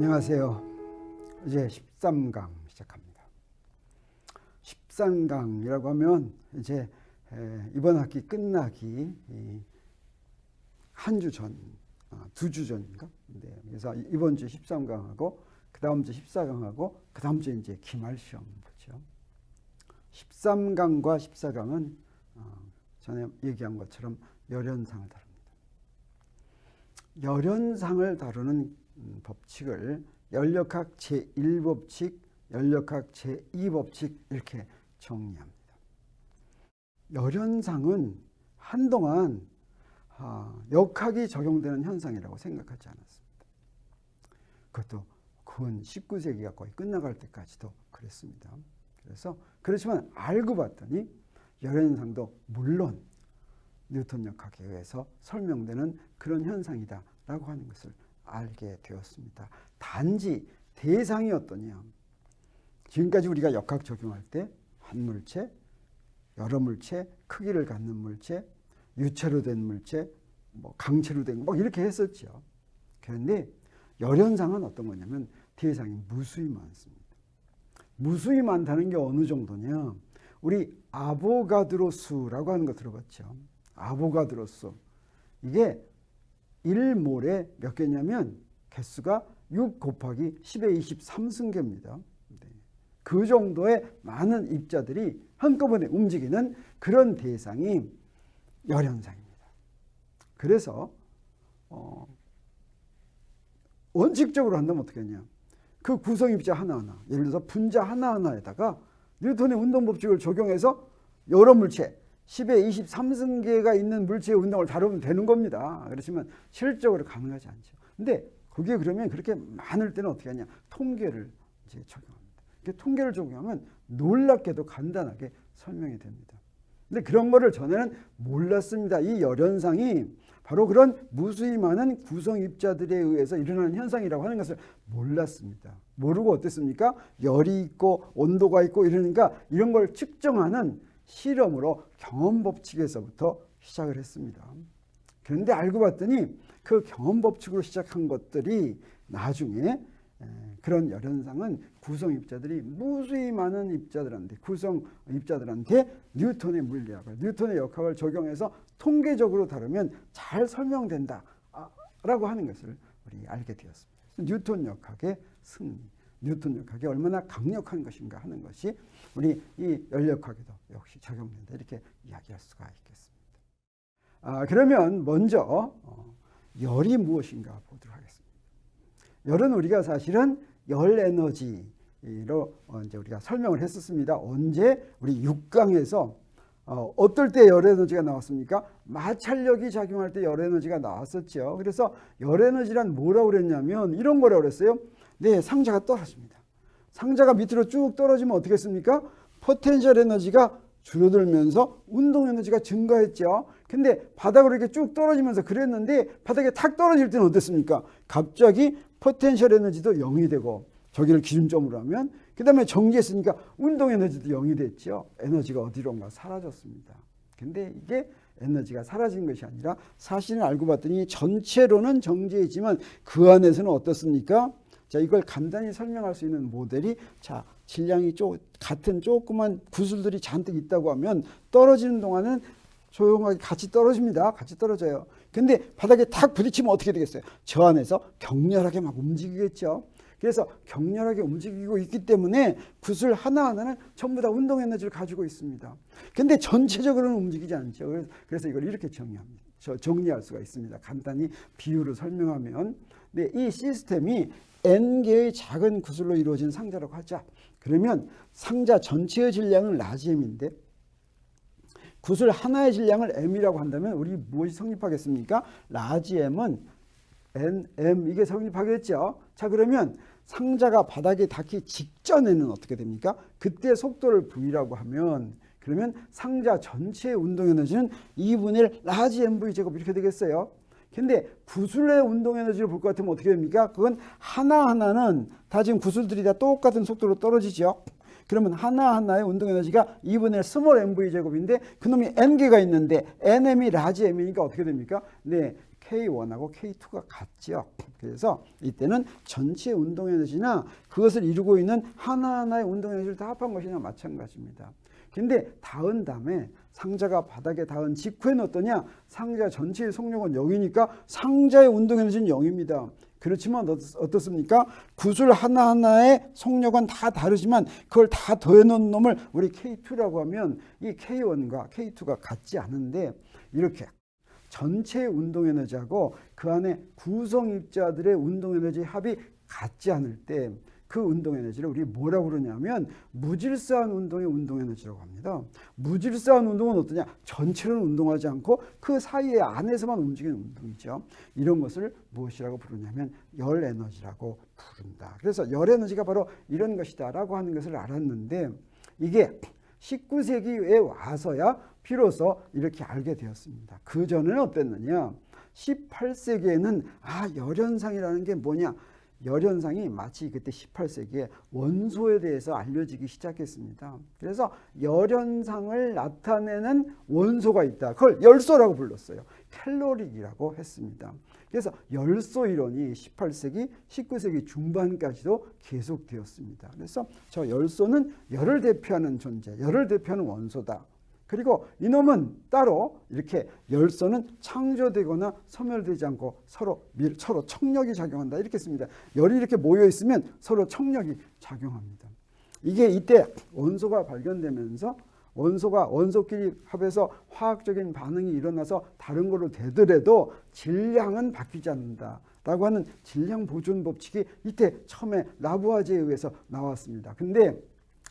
안녕하세요. 이제 13강 시작합니다. 13강이라고 하면 이제 에, 이번 학기 끝나기 한 주 전, 아, 두주 전인가? 네, 그래서 이번 주 13강하고 그 다음 주 14강하고 그 다음 주 이제 기말 시험 보죠. 13강과 14강은 어, 전에 얘기한 것처럼 열연상을 다룹니다. 열연상을 다루는 음, 법칙을 연력학 제1법칙, 연력학 제2법칙 이렇게 정리합니다. 열연상은 한동안 아, 역학이 적용되는 현상이라고 생각하지 않았습니다. 그것도 근 19세기가 거의 끝나갈 때까지도 그랬습니다. 그래서 그렇지만 알고 봤더니 열연상도 물론 뉴턴 역학에 의해서 설명되는 그런 현상이다라고 하는 것을 알게 되었습니다. 단지 대상이 어떠냐? 지금까지 우리가 역학 적용할 때 한 물체, 여러 물체, 크기를 갖는 물체, 유체로 된 물체, 뭐 강체로 된뭐 이렇게 했었죠. 그런데 열연상은 어떤 거냐면 대상이 무수히 많습니다. 무수히 많다는 게 어느 정도냐? 우리 아보가드로 수라고 하는 거 들어봤죠. 아보가드로 수. 이게 1몰에 몇 개냐면 개수가 6 곱하기 10의 23승계입니다. 그 정도의 많은 입자들이 한꺼번에 움직이는 그런 대상이 열현상입니다. 그래서 어, 원칙적으로 한다면 어떻게 하냐? 그 구성 입자 하나하나, 예를 들어서 분자 하나하나에다가 뉴턴의 운동 법칙을 적용해서 여러 물체, 10의 23승계가 있는 물체의 운동을 다루면 되는 겁니다. 그렇지만 실질적으로 가능하지 않죠. 근데 그게 그러면 그렇게 많을 때는 어떻게 하냐? 통계를 이제 적용합니다. 통계를 적용하면 놀랍게도 간단하게 설명이 됩니다. 근데 그런 거를 전에는 몰랐습니다. 이 열현상이 바로 그런 무수히 많은 구성 입자들에 의해서 일어나는 현상이라고 하는 것을 몰랐습니다. 모르고 어땠습니까? 열이 있고 온도가 있고 이러니까 이런 걸 측정하는 실험으로 경험 법칙에서부터 시작을 했습니다. 그런데 알고 봤더니 그 경험 법칙으로 시작한 것들이 나중에 그런 열현상은 구성 입자들이 무수히 많은 입자들한테 구성 입자들한테 뉴턴의 물리학을 뉴턴의 역학을 적용해서 통계적으로 다루면 잘 설명된다라고 하는 것을 우리 알게 되었습니다. 뉴턴 역학의 승리, 뉴턴 역학이 얼마나 강력한 것인가 하는 것이 우리 이 열역학에도 역시 적용된다 이렇게 이야기할 수가 있겠습니다. 아, 그러면 먼저 어, 열이 무엇인가 보도록 하겠습니다. 열은 우리가 사실은 열 에너지로 어, 이제 우리가 설명을 했었습니다. 언제 우리 6강에서 어, 어떨 때 열 에너지가 나왔습니까? 마찰력이 작용할 때 열 에너지가 나왔었죠. 그래서 열 에너지란 뭐라고 그랬냐면 이런 거라고 그랬어요. 네, 상자가 떨어집니다. 상자가 밑으로 쭉 떨어지면 어떻게 했습니까? 포텐셜 에너지가 줄어들면서 운동 에너지가 증가했죠. 근데 바닥으로 이렇게 쭉 떨어지면서 그랬는데 바닥에 탁 떨어질 때는 어땠습니까? 갑자기 포텐셜 에너지도 0이 되고 저기를 기준점으로 하면 그 다음에 정지했으니까 운동 에너지도 0이 됐죠. 에너지가 어디론가 사라졌습니다. 근데 이게 에너지가 사라진 것이 아니라 사실은 알고 봤더니 전체로는 정지했지만 그 안에서는 어떻습니까? 자, 이걸 간단히 설명할 수 있는 모델이 자, 질량이 쪼, 같은 조그만 구슬들이 잔뜩 있다고 하면 떨어지는 동안은 조용하게 같이 떨어집니다. 같이 떨어져요. 근데 바닥에 탁 부딪히면 어떻게 되겠어요? 저 안에서 격렬하게 막 움직이겠죠. 그래서 격렬하게 움직이고 있기 때문에 구슬 하나하나는 전부 다 운동 에너지를 가지고 있습니다. 근데 전체적으로는 움직이지 않죠. 그래서 이걸 이렇게 정리합니다. 정리할 수가 있습니다. 간단히 비유로 설명하면 네, 이 시스템이 n개의 작은 구슬로 이루어진 상자라고 하자. 그러면 상자 전체의 질량은 라지 m인데 구슬 하나의 질량을 m이라고 한다면 우리 무엇이 성립하겠습니까? 라지 m은 n, m 이게 성립하겠죠. 자 그러면 상자가 바닥에 닿기 직전에는 어떻게 됩니까? 그때 속도를 v라고 하면 그러면 상자 전체의 운동 에너지는 2분의 1 라지 mv 제곱 이렇게 되겠어요. 근데 구슬의 운동 에너지를 볼 것 같으면 어떻게 됩니까? 그건 하나하나는 다 지금 구슬들이 다 똑같은 속도로 떨어지죠. 그러면 하나하나의 운동 에너지가 2분의 스몰 mv 제곱인데 그놈이 n개가 있는데 nm이 라지 m이니까 어떻게 됩니까? 네. K1하고 K2가 같죠. 그래서 이때는 전체 운동 에너지나 그것을 이루고 있는 하나하나의 운동 에너지를 다 합한 것이나 마찬가지입니다. 근데 닿은 다음에 상자가 바닥에 닿은 직후에는 어떠냐? 상자 전체의 속력은 0이니까 상자의 운동 에너지는 0입니다. 그렇지만 어떻- 어떻습니까? 구슬 하나하나의 속력은 다 다르지만 그걸 다 더해놓은 놈을 우리 K2라고 하면 이 K1과 K2가 같지 않은데 이렇게 전체 운동 에너지하고 그 안에 구성 입자들의 운동 에너지 합이 같지 않을 때 그 운동 에너지를 우리 뭐라고 그러냐면 무질서한 운동의 운동 에너지라고 합니다. 무질서한 운동은 어떠냐? 전체는 운동하지 않고 그 사이에 안에서만 움직이는 운동이죠. 이런 것을 무엇이라고 부르냐면 열 에너지라고 부른다. 그래서 열 에너지가 바로 이런 것이다라고 하는 것을 알았는데 이게 19세기에 와서야 비로소 이렇게 알게 되었습니다. 그 전에는 어땠느냐? 18세기에는 아 열현상이라는 게 뭐냐? 열현상이 마치 그때 18세기에 원소에 대해서 알려지기 시작했습니다. 그래서 열현상을 나타내는 원소가 있다. 그걸 열소라고 불렀어요. 캘로릭이라고 했습니다. 그래서 열소 이론이 18세기, 19세기 중반까지도 계속되었습니다. 그래서 저 열소는 열을 대표하는 존재, 열을 대표하는 원소다. 그리고 이놈은 따로 이렇게 열소는 창조되거나 소멸되지 않고 서로 밀, 서로 청력이 작용한다 이렇게 씁니다. 열이 이렇게 모여 있으면 서로 청력이 작용합니다. 이게 이때 원소가 발견되면서 원소가 원소끼리 합해서 화학적인 반응이 일어나서 다른 걸로 되더라도 질량은 바뀌지 않는다 라고 하는 질량 보존 법칙이 이때 처음에 라부아제에 의해서 나왔습니다. 근데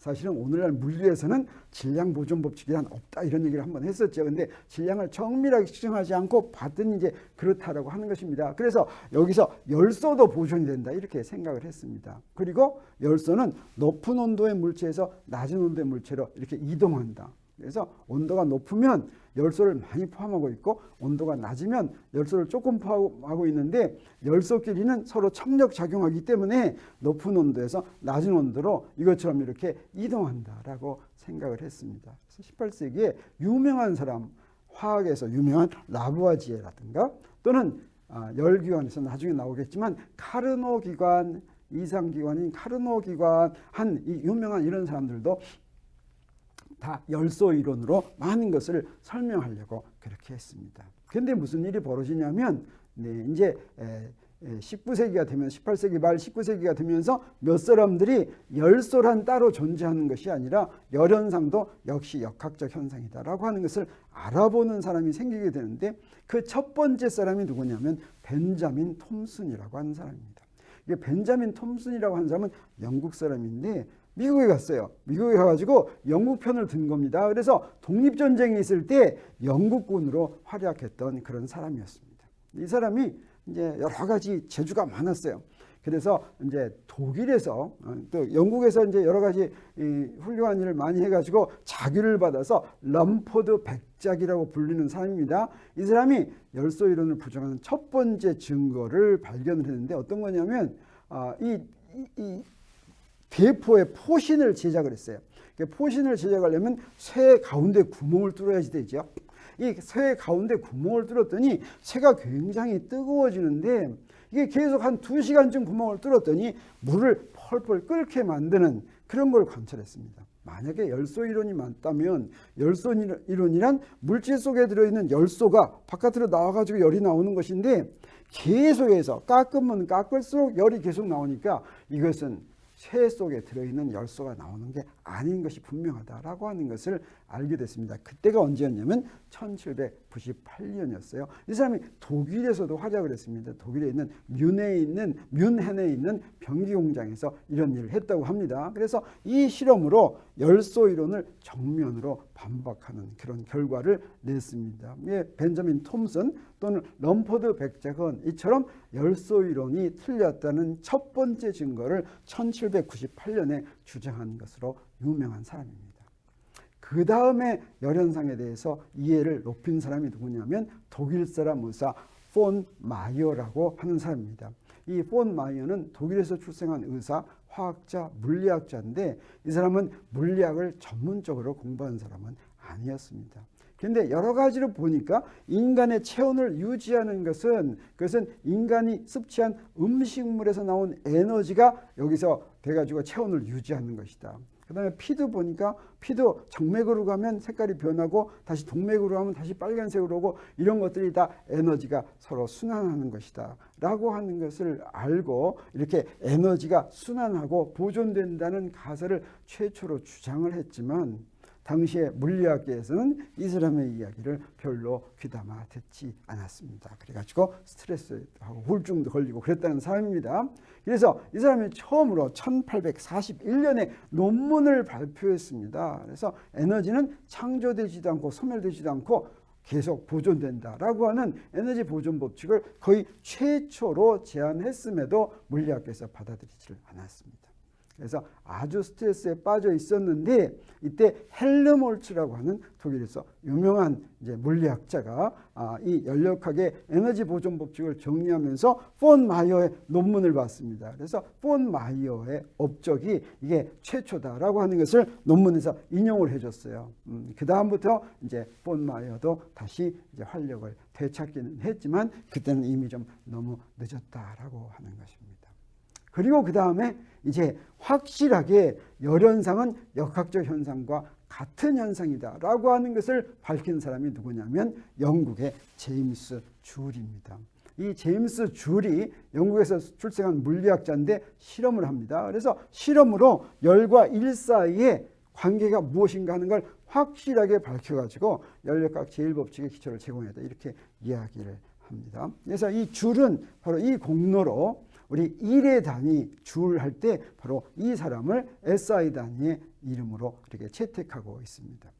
사실은 오늘날 물리에서는 질량 보존 법칙이란 없다 이런 얘기를 한번 했었죠. 근데 질량을 정밀하게 측정하지 않고 봤더니 이제 그렇다라고 하는 것입니다. 그래서 여기서 열소도 보존이 된다 이렇게 생각을 했습니다. 그리고 열소는 높은 온도의 물체에서 낮은 온도의 물체로 이렇게 이동한다. 그래서 온도가 높으면 열소를 많이 포함하고 있고 온도가 낮으면 열소를 조금 포함하고 있는데 열소끼리는 서로 청력 작용하기 때문에 높은 온도에서 낮은 온도로 이것처럼 이렇게 이동한다라고 생각을 했습니다. 그래서 18세기에 유명한 사람 화학에서 유명한 라부아지에라든가 또는 아, 열기관에서 나중에 나오겠지만 카르노 기관 이상 기관인 카르노 기관 한 이 유명한 이런 사람들도 다 열소 이론으로 많은 것을 설명하려고 그렇게 했습니다. 그런데 무슨 일이 벌어지냐면 네, 이제 에, 에, 19세기가 되면 18세기 말 19세기가 되면서 몇 사람들이 열소란 따로 존재하는 것이 아니라 열현상도 역시 역학적 현상이다라고 하는 것을 알아보는 사람이 생기게 되는데 그 첫 번째 사람이 누구냐면 벤자민 톰슨이라고 하는 사람입니다. 이게 벤자민 톰슨이라고 하는 사람은 영국 사람인데 미국에 갔어요. 미국에 가가지고 영국 편을 든 겁니다. 그래서 독립전쟁이 있을 때 영국군으로 활약했던 그런 사람이었습니다. 이 사람이 이제 여러 가지 재주가 많았어요. 그래서 이제 독일에서 어, 또 영국에서 이제 여러 가지 이 훌륭한 일을 많이 해가지고 자기를 받아서 럼포드 백작이라고 불리는 사람입니다. 이 사람이 열소 이론을 부정하는 첫 번째 증거를 발견을 했는데 어떤 거냐면 아, 이, 이, 이 대포의 포신을 제작을 했어요. 그 포신을 제작하려면 쇠 가운데 구멍을 뚫어야지 되죠. 이 쇠 가운데 구멍을 뚫었더니 쇠가 굉장히 뜨거워지는데 이게 계속 한 두 시간쯤 구멍을 뚫었더니 물을 펄펄 끓게 만드는 그런 걸 관찰했습니다. 만약에 열소 이론이 맞다면 열소 이론이란 물질 속에 들어있는 열소가 바깥으로 나와가지고 열이 나오는 것인데 계속해서 깎으면 깎을수록 열이 계속 나오니까 이것은 쇠 속에 들어있는 열소가 나오는 게 아닌 것이 분명하다라고 하는 것을 알게 됐습니다. 그때가 언제였냐면 1798년이었어요. 이 사람이 독일에서도 활약을 했습니다. 독일에 있는 뮌에 있는 뮌헨에 있는 변기 공장에서 이런 일을 했다고 합니다. 그래서 이 실험으로 열소 이론을 정면으로 반박하는 그런 결과를 냈습니다. 예, 벤자민 톰슨 또는 럼포드 백작은 이처럼 열소 이론이 틀렸다는 첫 번째 증거를 1798년에 주장한 것으로 유명한 사람입니다. 그 다음에 열현상에 대해서 이해를 높인 사람이 누구냐면 독일 사람 의사 폰 마이어라고 하는 사람입니다. 이 폰 마이어는 독일에서 출생한 의사 화학자, 물리학자인데 이 사람은 물리학을 전문적으로 공부한 사람은 아니었습니다. 근데 여러 가지로 보니까 인간의 체온을 유지하는 것은 그것은 인간이 섭취한 음식물에서 나온 에너지가 여기서 돼가지고 체온을 유지하는 것이다. 그 다음에 피도 보니까 피도 정맥으로 가면 색깔이 변하고 다시 동맥으로 가면 다시 빨간색으로 오고 이런 것들이 다 에너지가 서로 순환하는 것이다 라고 하는 것을 알고 이렇게 에너지가 순환하고 보존된다는 가설을 최초로 주장을 했지만 당시에 물리학계에서는 이 사람의 이야기를 별로 귀담아 듣지 않았습니다. 그래가지고 스트레스하고 우울증도 걸리고 그랬다는 사람입니다. 그래서 이 사람이 처음으로 1841년에 논문을 발표했습니다. 그래서 에너지는 창조되지도 않고 소멸되지도 않고 계속 보존된다라고 하는 에너지 보존 법칙을 거의 최초로 제안했음에도 물리학계에서 받아들이지 않았습니다. 그래서 아주 스트레스에 빠져 있었는데 이때 헬름홀츠라고 하는 독일에서 유명한 이제 물리학자가 아, 이 연력학의 에너지 보존 법칙을 정리하면서 폰 마이어의 논문을 봤습니다. 그래서 폰 마이어의 업적이 이게 최초다라고 하는 것을 논문에서 인용을 해줬어요. 음, 그 다음부터 이제 폰 마이어도 다시 이제 활력을 되찾기는 했지만 그때는 이미 좀 너무 늦었다라고 하는 것입니다. 그리고 그 다음에 이제 확실하게 열현상은 역학적 현상과 같은 현상이다라고 하는 것을 밝힌 사람이 누구냐면 영국의 제임스 줄입니다. 이 제임스 줄이 영국에서 출생한 물리학자인데 실험을 합니다. 그래서 실험으로 열과 일 사이의 관계가 무엇인가 하는 걸 확실하게 밝혀가지고 연력학 제일법칙의 기초를 제공했다 이렇게 이야기를 합니다. 그래서 이 줄은 바로 이 공로로 우리 1의 단위 줄 할 때 바로 이 사람을 SI 단위의 이름으로 이렇게 채택하고 있습니다.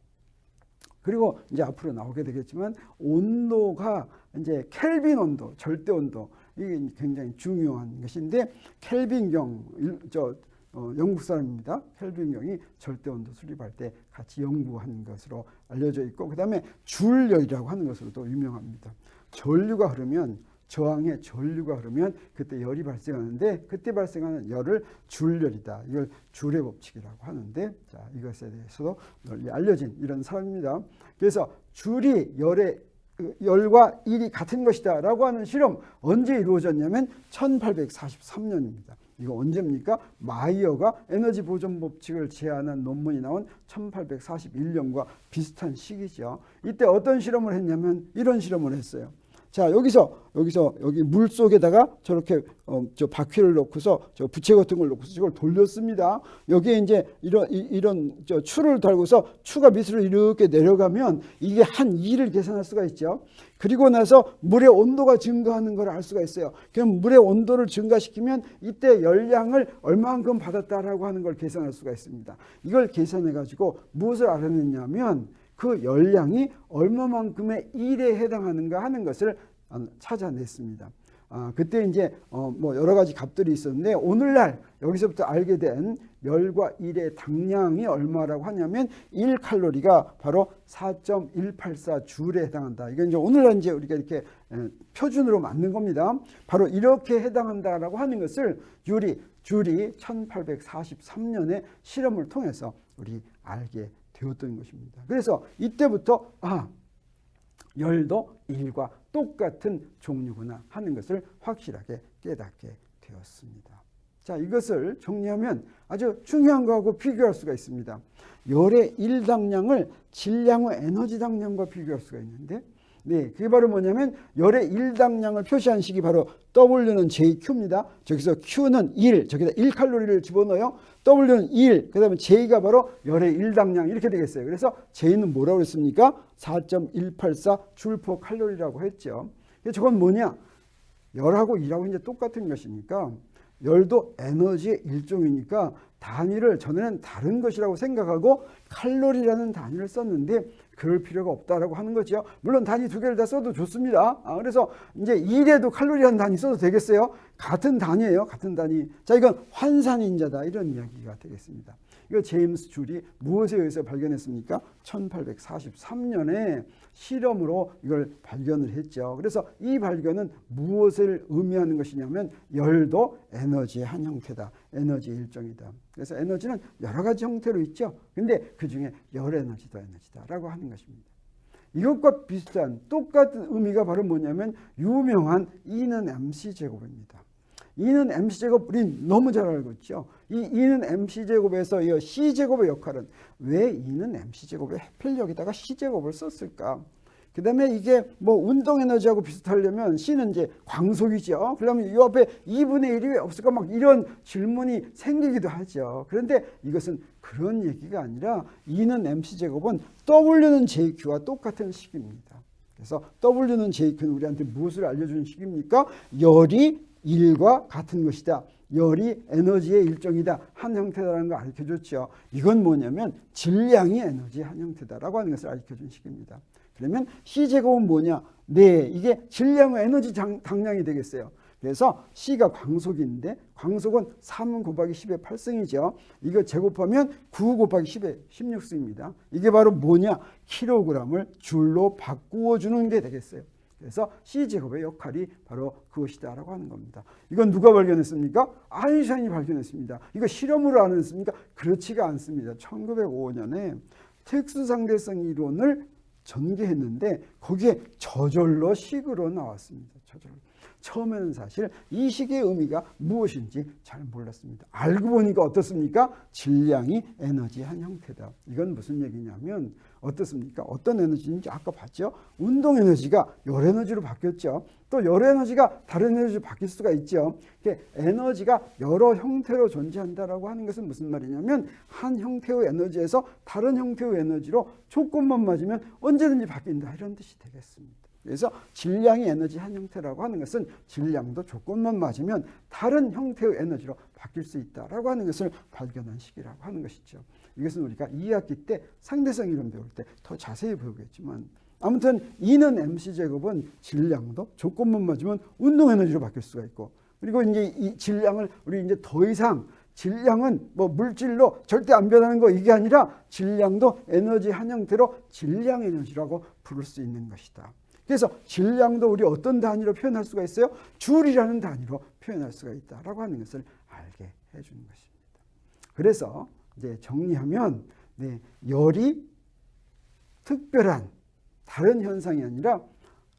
그리고 이제 앞으로 나오게 되겠지만 온도가 이제 켈빈 온도, 절대 온도 이게 굉장히 중요한 것인데 켈빈경 저 어, 영국 사람입니다. 켈빈경이 절대 온도 수립할 때 같이 연구한 것으로 알려져 있고 그다음에 줄열이라고 하는 것으로도 유명합니다. 전류가 흐르면 저항에 전류가 흐르면 그때 열이 발생하는데 그때 발생하는 열을 줄열이다. 이걸 줄의 법칙이라고 하는데 자, 이것에 대해서도 널리 알려진 이런 사람입니다. 그래서 줄이 열의 열과 일이 같은 것이다 라고 하는 실험 언제 이루어졌냐면 1843년입니다. 이거 언제입니까? 마이어가 에너지 보존 법칙을 제안한 논문이 나온 1841년과 비슷한 시기죠. 이때 어떤 실험을 했냐면 이런 실험을 했어요. 자 여기서 여기서 여기 물 속에다가 저렇게 어, 저 바퀴를 넣고서 저 부채 같은 걸 넣고서 저걸 돌렸습니다. 여기에 이제 이런 이, 이런 저 추를 달고서 추가 밑으로 이렇게 내려가면 이게 한 2를 계산할 수가 있죠. 그리고 나서 물의 온도가 증가하는 걸 알 수가 있어요. 그럼 물의 온도를 증가시키면 이때 열량을 얼마만큼 받았다라고 하는 걸 계산할 수가 있습니다. 이걸 계산해 가지고 무엇을 알아냈냐면 그 열량이 얼마만큼의 일에 해당하는가 하는 것을 찾아냈습니다. 아, 그때 이제 어, 뭐 여러 가지 값들이 있었는데 오늘날 여기서부터 알게 된 열과 일의 당량이 얼마라고 하냐면 1 칼로리가 바로 4.184 줄에 해당한다. 이건 이제 오늘날 이제 우리가 이렇게 에, 표준으로 맞는 겁니다. 바로 이렇게 해당한다라고 하는 것을 유리 줄이 1843년에 실험을 통해서 우리 알게 되었던 것입니다. 그래서 이때부터 아 열도 일과 똑같은 종류구나 하는 것을 확실하게 깨닫게 되었습니다. 자 이것을 정리하면 아주 중요한 거하고 비교할 수가 있습니다. 열의 일 당량을 질량의 에너지 당량과 비교할 수가 있는데 네, 그게 바로 뭐냐면 열의 일 당량을 표시한 식이 바로 W는 JQ입니다. 저기서 Q는 1, 저기다 1칼로리를 집어넣어요. W는 1, 그 다음에 J가 바로 열의 일당량 이렇게 되겠어요. 그래서 J는 뭐라고 그랬습니까? 4.184 줄포 칼로리라고 했죠. 저건 뭐냐? 열하고 일하고 이제 똑같은 것이니까 열도 에너지의 일종이니까 단위를 전에는 다른 것이라고 생각하고 칼로리라는 단위를 썼는데 그럴 필요가 없다라고 하는 거죠. 물론 단위 두 개를 다 써도 좋습니다. 아, 그래서 이제 일에도 칼로리라는 단위 써도 되겠어요. 같은 단위예요. 같은 단위. 자, 이건 환산인자다. 이런 이야기가 되겠습니다. 이거 제임스 줄이 무엇에 의해서 발견했습니까? 1843년에 실험으로 이걸 발견을 했죠. 그래서 이 발견은 무엇을 의미하는 것이냐면 열도 에너지의 한 형태다. 에너지 일종이다. 그래서 에너지는 여러 가지 형태로 있죠. 근데 그 중에 열 에너지도 에너지다라고 하는 것입니다. 이것과 비슷한 똑같은 의미가 바로 뭐냐면 유명한 E는 MC 제곱입니다. E는 MC 제곱 우린 너무 잘 알고 있죠. 이 E는 MC 제곱에서 이 C 제곱의 역할은 왜 E는 MC 제곱에 하필 여기다가 C 제곱을 썼을까? 그 다음에 이게 뭐 운동 에너지하고 비슷하려면 C는 이제 광속이죠. 그러면 이 앞에 2분의 1이 왜 없을까 막 이런 질문이 생기기도 하죠. 그런데 이것은 그런 얘기가 아니라 E는 MC 제곱은 W는 JQ와 똑같은 식입니다. 그래서 W는 JQ는 우리한테 무엇을 알려주는 식입니까? 열이 1과 같은 것이다. 열이 에너지의 일종이다. 한 형태다라는 걸 가르쳐 줬죠. 이건 뭐냐면 질량이 에너지의 한 형태다라고 하는 것을 가르쳐 준 식입니다. 그러면 C제곱은 뭐냐? 네, 이게 질량의 에너지 장, 당량이 되겠어요. 그래서 C가 광속인데 광속은 3 곱하기 10의 8승이죠. 이거 제곱하면 9 곱하기 10의 16승입니다. 이게 바로 뭐냐? 킬로그램을 줄로 바꾸어 주는 게 되겠어요. 그래서 C제곱의 역할이 바로 그것이다라고 하는 겁니다. 이건 누가 발견했습니까? 아인슈타인이 발견했습니다. 이거 실험으로 안 했습니까? 그렇지가 않습니다. 1905년에 특수상대성 이론을 전개했는데 거기에 저절로 식으로 나왔습니다. 저절로. 처음에는 사실 이 식의 의미가 무엇인지 잘 몰랐습니다. 알고 보니까 어떻습니까? 질량이 에너지의 한 형태다. 이건 무슨 얘기냐면 어떻습니까? 어떤 에너지인지 아까 봤죠? 운동 에너지가 열 에너지로 바뀌었죠. 또 열 에너지가 다른 에너지로 바뀔 수가 있죠. 에너지가 여러 형태로 존재한다라고 하는 것은 무슨 말이냐면 한 형태의 에너지에서 다른 형태의 에너지로 조건만 맞으면 언제든지 바뀐다 이런 뜻이 되겠습니다. 그래서 질량이 에너지 한 형태라고 하는 것은 질량도 조건만 맞으면 다른 형태의 에너지로 바뀔 수 있다라고 하는 것을 발견한 식이라고 하는 것이죠. 이것은 우리가 2학기 때 상대성 이론 배울 때 더 자세히 배우겠지만 아무튼 E는 MC 제곱은 질량도 조건만 맞으면 운동 에너지로 바뀔 수가 있고 그리고 이제 이 질량을 우리 이제 더 이상 질량은 뭐 물질로 절대 안 변하는 거 이게 아니라 질량도 에너지 한 형태로 질량 에너지라고 부를 수 있는 것이다. 그래서 질량도 우리 어떤 단위로 표현할 수가 있어요? 줄이라는 단위로 표현할 수가 있다라고 하는 것을 알게 해주는 것입니다. 그래서 이제 정리하면 네, 열이 특별한 다른 현상이 아니라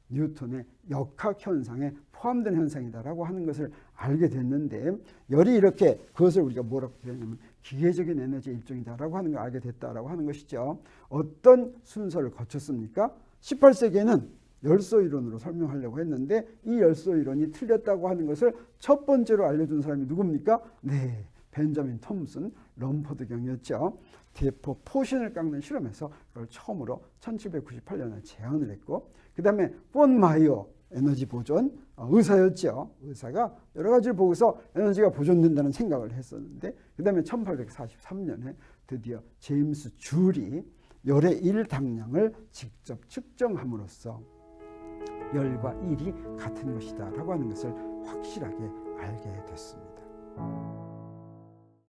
뉴턴의 역학 현상에 포함된 현상이다라고 하는 것을 알게 됐는데 열이 이렇게 그것을 우리가 뭐라고 표현하냐면 기계적인 에너지 일종이다라고 하는 걸 알게 됐다라고 하는 것이죠. 어떤 순서를 거쳤습니까? 18세기에는 열소 이론으로 설명하려고 했는데 이 열소 이론이 틀렸다고 하는 것을 첫 번째로 알려준 사람이 누굽니까? 네, 벤자민 톰슨 럼퍼드 경이었죠. 대포 포신을 깎는 실험에서 그걸 처음으로 1798년에 제안을 했고 그 다음에 폰 마이어 에너지 보존 어, 의사였죠. 의사가 여러 가지를 보고서 에너지가 보존된다는 생각을 했었는데 그 다음에 1843년에 드디어 제임스 줄이 열의 일당량을 직접 측정함으로써 열과 일이 같은 것이다 라고 하는 것을 확실하게 알게 됐습니다.